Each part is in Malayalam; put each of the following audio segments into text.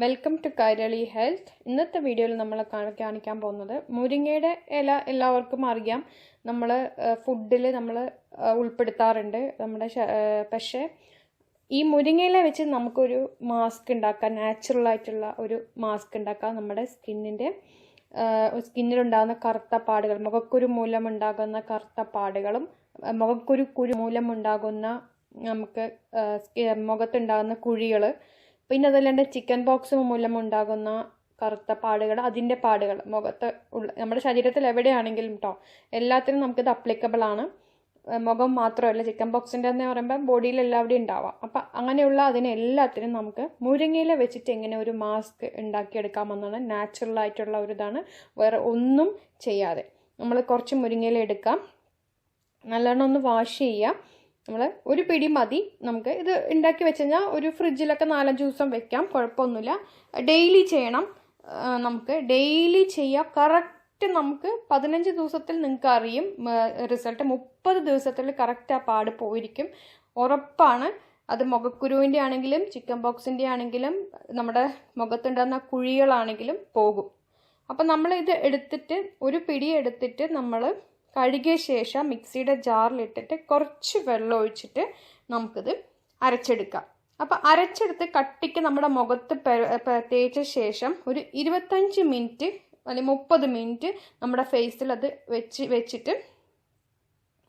വെൽക്കം ടു കൈരളി ഹെൽത്ത് ഇന്നത്തെ വീഡിയോയിൽ നമ്മൾ കാണിക്കാൻ പോകുന്നത് മുരിങ്ങയുടെ ഇല എല്ലാവർക്കും അറിയാം. നമ്മൾ ഫുഡിൽ നമ്മൾ ഉൾപ്പെടുത്താറുണ്ട് നമ്മുടെ പക്ഷേ ഈ മുരിങ്ങയില വെച്ച് നമുക്കൊരു മാസ്ക് ഉണ്ടാക്കാം നാച്ചുറൽ ആയിട്ടുള്ള ഒരു മാസ്ക് ഉണ്ടാക്കാം നമ്മുടെ സ്കിന്നിന്റെ സ്കിന്നിലുണ്ടാകുന്ന കറുത്ത പാടുകൾ മുഖക്കുരു മൂലം ഉണ്ടാകുന്ന കറുത്ത പാടുകളും മുഖക്കുരു കുരു മൂലം ഉണ്ടാകുന്ന നമുക്ക് മുഖത്തുണ്ടാകുന്ന കുഴികൾ പിന്നെ അതല്ലാണ്ട് ചിക്കൻ പോക്സ് മൂലം ഉണ്ടാകുന്ന കറുത്ത പാടുകൾ അതിന്റെ പാടുകൾ മുഖത്ത് ഉള്ള നമ്മുടെ ശരീരത്തിൽ എവിടെയാണെങ്കിലും കേട്ടോ എല്ലാത്തിനും നമുക്കിത് അപ്ലിക്കബിൾ ആണ്. മുഖം മാത്രമല്ല ചിക്കൻ ബോക്സിന്റെ എന്ന് പറയുമ്പോൾ ബോഡിയിൽ എല്ലാവിടെയും ഉണ്ടാവാം. അപ്പം അങ്ങനെയുള്ള അതിന് എല്ലാത്തിനും നമുക്ക് മുരിങ്ങയില വെച്ചിട്ട് എങ്ങനെ ഒരു മാസ്ക് ഉണ്ടാക്കിയെടുക്കാമെന്നാണ് നാച്ചുറൽ ആയിട്ടുള്ള ഒരു ഇതാണ്. വേറെ ഒന്നും ചെയ്യാതെ. നമ്മൾ കുറച്ച് മുരിങ്ങയില എടുക്കാം. നല്ലോണം ഒന്ന് വാഷ് ചെയ്യാം. നമ്മൾ ഒരു പിടി മതി. നമുക്ക് ഇത് ഉണ്ടാക്കി വെച്ച് കഴിഞ്ഞാൽ ഒരു ഫ്രിഡ്ജിലൊക്കെ നാലഞ്ച് ദിവസം വെക്കാം. കുഴപ്പമൊന്നുമില്ല. ഡെയിലി ചെയ്യണം. നമുക്ക് ഡെയിലി ചെയ്യാം. കറക്റ്റ് നമുക്ക് പതിനഞ്ച് ദിവസത്തിൽ നിങ്ങൾക്ക് അറിയും. റിസൾട്ട് മുപ്പത് ദിവസത്തിൽ കറക്റ്റ് ആ പാട് പോയിരിക്കും. ഉറപ്പാണ്. അത് മുഖക്കുരുവിന്റെ ആണെങ്കിലും ചിക്കൻ ബോക്സിന്റെ ആണെങ്കിലും നമ്മുടെ മുഖത്തുണ്ടാകുന്ന കുഴികളാണെങ്കിലും പോകും. അപ്പം നമ്മൾ ഇത് എടുത്തിട്ട് ഒരു പിടി എടുത്തിട്ട് നമ്മൾ കഴുകിയ ശേഷം മിക്സിയുടെ ജാറിലിട്ടിട്ട് കുറച്ച് വെള്ളം ഒഴിച്ചിട്ട് നമുക്കിത് അരച്ചെടുക്കാം. അപ്പം അരച്ചെടുത്ത് കട്ടിക്ക് നമ്മുടെ മുഖത്ത് തേച്ച ശേഷം ഒരു ഇരുപത്തഞ്ച് മിനിറ്റ് അല്ലെങ്കിൽ മുപ്പത് മിനിറ്റ് നമ്മുടെ ഫേസിൽ അത് വെച്ച് വെച്ചിട്ട്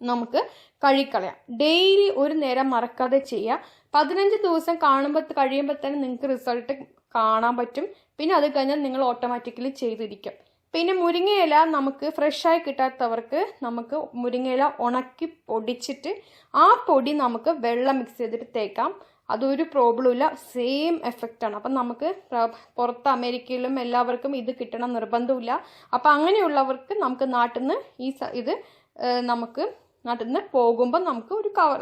നമുക്ക് കഴുകിക്കളയാം. ഡെയിലി ഒരു നേരം മറക്കാതെ ചെയ്യുക പതിനഞ്ച് ദിവസം കാണുമ്പോൾ കഴിയുമ്പോൾ തന്നെ നിങ്ങൾക്ക് റിസൾട്ട് കാണാൻ പറ്റും. പിന്നെ അത് കഴിഞ്ഞാൽ നിങ്ങൾ ഓട്ടോമാറ്റിക്കലി ചെയ്തിരിക്കും. പിന്നെ മുരിങ്ങയില നമുക്ക് ഫ്രഷായി കിട്ടാത്തവർക്ക് നമുക്ക് മുരിങ്ങയില ഉണക്കി പൊടിച്ചിട്ട് ആ പൊടി നമുക്ക് വെള്ളം മിക്സ് ചെയ്തിട്ട് തേക്കാം. അതൊരു പ്രോബ്ലം ഇല്ല. സെയിം എഫക്റ്റ് ആണ്. അപ്പം നമുക്ക് പുറത്ത് അമേരിക്കയിലും എല്ലാവർക്കും ഇത് കിട്ടണം നിർബന്ധമില്ല അപ്പം അങ്ങനെയുള്ളവർക്ക് നമുക്ക് നാട്ടിൽ നിന്ന് ഈ ഇത് നമുക്ക് നാട്ടിൽ നിന്ന് പോകുമ്പോൾ നമുക്ക് ഒരു കവർ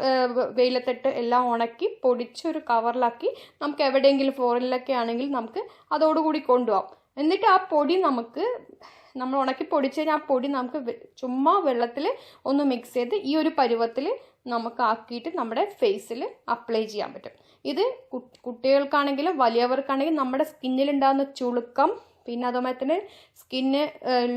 വെയിലത്തിട്ട് എല്ലാം ഉണക്കി പൊടിച്ച് ഒരു കവറിലാക്കി നമുക്ക് എവിടെയെങ്കിലും ഫോറിനിലൊക്കെ ആണെങ്കിൽ നമുക്ക് അതോടുകൂടി കൊണ്ടുപോകാം എന്നിട്ട് ആ പൊടി നമുക്ക് നമ്മൾ ഉണക്കി പൊടിച്ച് കഴിഞ്ഞാൽ ആ പൊടി നമുക്ക് ചുമ്മാ വെള്ളത്തിൽ ഒന്ന് മിക്സ് ചെയ്ത് ഈ ഒരു പരുവത്തിൽ നമുക്ക് ആക്കിയിട്ട് നമ്മുടെ ഫേസിൽ അപ്ലൈ ചെയ്യാൻ പറ്റും. ഇത് കുട്ടികൾക്കാണെങ്കിലും വലിയവർക്കാണെങ്കിലും നമ്മുടെ സ്കിന്നിലുണ്ടാകുന്ന ചുളുക്കം പിന്നെ അതുപോലെ തന്നെ സ്കിന്ന്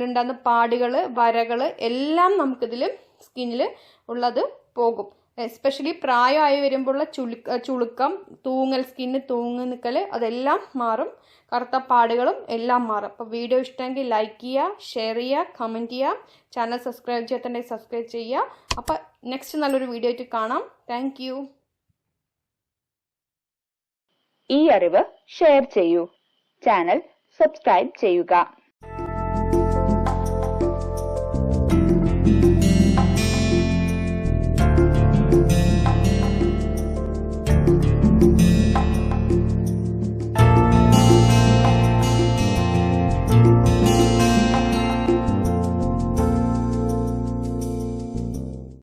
ഉണ്ടാകുന്ന പാടുകൾ വരകൾ എല്ലാം നമുക്കിതിൽ സ്കിന്നിൽ ഉള്ളത് പോകും. എസ്പെഷ്യലി പ്രായമായി വരുമ്പോഴുള്ള ചുളുക്ക ചുളുക്കം തൂങ്ങൽ സ്കിന്ന് തൂങ്ങി നിൽക്കൽ അതെല്ലാം മാറും. കറുത്ത പാടുകളും എല്ലാം മാറും. അപ്പോൾ വീഡിയോ ഇഷ്ടമെങ്കിൽ ലൈക്ക് ചെയ്യുക ഷെയർ ചെയ്യുക കമന്റ് ചെയ്യുക. ചാനൽ സബ്സ്ക്രൈബ് ചെയ്യാത്തണ്ടെങ്കിൽ സബ്സ്ക്രൈബ് ചെയ്യുക. അപ്പോൾ നെക്സ്റ്റ് നല്ലൊരു വീഡിയോ ആയിട്ട് കാണാം. താങ്ക് ഈ അറിവ് ഷെയർ ചെയ്യൂ. ചാനൽ സബ്സ്ക്രൈബ് ചെയ്യുക.